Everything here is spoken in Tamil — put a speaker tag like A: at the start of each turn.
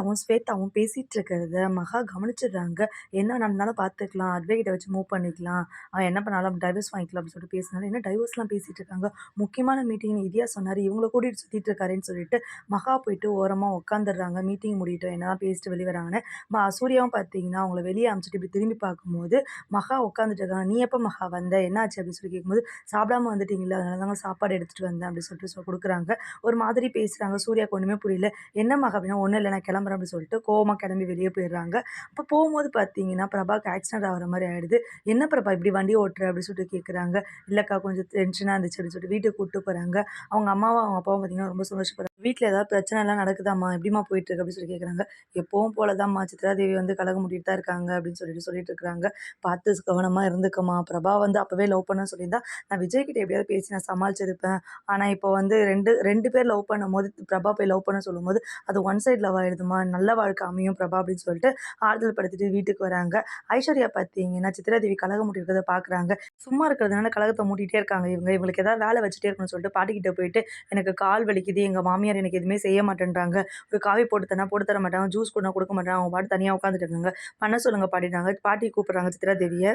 A: அவன் ஸ்வேதாவும் பேசிட்டு இருக்கிறத மகா கவனிச்சிடுறாங்க. என்ன நடந்தாலும் பார்த்துக்கலாம். அட்வைகிட்ட வச்சு மூவ் பண்ணிக்கலாம். அவன் என்ன பண்ணாலும் டைவர்ஸ் வாங்கிக்கலாம் அப்படின்னு சொல்லிட்டு பேசினாலும் என்ன டைவர்ஸ்லாம் பேசிகிட்டு இருக்காங்க. முக்கியமான மீட்டிங்னு இதையா சொன்னார் இவங்கள கூட்டிகிட்டு சுற்றிட்டு இருக்காருன்னு சொல்லிட்டு மகா போயிட்டு ஓரமாக உட்காந்துடுறாங்க. மீட்டிங் முடியட்டும் என்னதான் பேசிட்டு வெளியே வராங்கன்னு. ம சூர்யாவும் பார்த்தீங்கன்னா, அவங்கள வெளியே அமைச்சிட்டு இப்படி திரும்பி பார்க்கும்போது மகா உட்காந்துட்டு இருக்காங்க. "நீ எப்போ மகா வந்த? என்னாச்சு?" அப்படின்னு சொல்லி கேட்கும்போது, "சாப்பிடாம வந்துட்டீங்களா அதனால தாங்க சாப்பாடு எடுத்துகிட்டு வந்தேன்." அப்படின்னு சொல்லிட்டு சொ கொடுக்குறாங்க ஒரு மாதிரி பேசுகிறாங்க சூர்யாவுக்கு ஒன்றுமே புரியல. "என்ன மகா?" அப்படின்னா, ஒன்றும் இல்லை நான் கிளம்புறேன்." அப்படின்னு சொல்லிட்டு கோவமாக கிளம்பி வெளியே போயிடுறாங்க. அப்போ போகும்போது பார்த்தீங்கன்னா, பிரபாக்கு ஆக்சிடென்ட் ஆகிற மாதிரி ஆயிடுது. "என்ன பிரபா இப்படி வண்டி ஓட்டுற?" அப்படின்னு சொல்லிட்டு கேட்குறாங்க. "இல்லக்கா கொஞ்சம் டென்ஷனா இருந்துச்சு." அப்படின்னு சொல்லிட்டு வீட்டுக்கு கூப்பிட்டு போறாங்க. அவங்க அம்மாவும், அவங்க அப்பாவும் பார்த்தீங்கன்னா ரொம்ப சந்தோஷப்படுறாங்க. வீட்டில் ஏதாவது பிரச்சனைலாம் நடக்குதாம்மா? எப்படிம்மா போயிட்டுருக்கு?" அப்படின்னு சொல்லி கேட்குறாங்க. "எப்பவும் போல தான்மா சித்ராதேவி வந்து கலகம் முடிட்டு தான் இருக்காங்க." அப்படின்னு சொல்லிட்டு சொல்லிட்டு இருக்கிறாங்க. "பார்த்து கவனமா இருந்துக்கம்மா. பிரபா வந்து அப்பவே லவ் பண்ண சொல்லியிருந்தா, நான் விஜய் கிட்ட எப்படியாவது பேசி நான் சமாளிச்சிருப்பேன். ஆனா இப்போ வந்து 2 2 பேர் லவ் பண்ணும் போது பிரபா போய் லவ் பண்ண சொல்லும்போது, அது ஒன் சைட் லவ் ஆயிடுதும்மா. நல்ல வாழ்க்கை அமையும் பிரபா." அப்படின்னு சொல்லிட்டு ஆறுதல் படுத்திட்டு வீட்டுக்கு வராங்க. ஐஸ்வர்யா பார்த்தீங்கன்னா, சித்ராதேவி கலகம் மூட்டியிருக்கிறத பார்க்குறாங்க. சும்மா இருக்கிறதுனால கழகத்தை மூட்டிட்டே இருக்காங்க இவங்க. இவங்களுக்கு ஏதாவது வேலை வச்சுட்டே இருக்கணும்னு சொல்லிட்டு பாட்டிக்கிட்ட போயிட்டு, "எனக்கு கால் வலிக்குது. எங்க மாமியார் எனக்கு எதுவுமே செய்ய மாட்டேன்றாங்க. ஒரு காவி போட்டு தரனா போட்டு தர மாட்டாங்க. ஜூஸ் கூட கொடுக்க மாட்டாங்க. அவங்க பாட்டு தனியாக உட்காந்துட்டு இருக்காங்க. பண்ண சொல்லுங்க பாட்டிட்டாங்க பாட்டி கூப்பிட்றாங்க சித்ரா தேவியை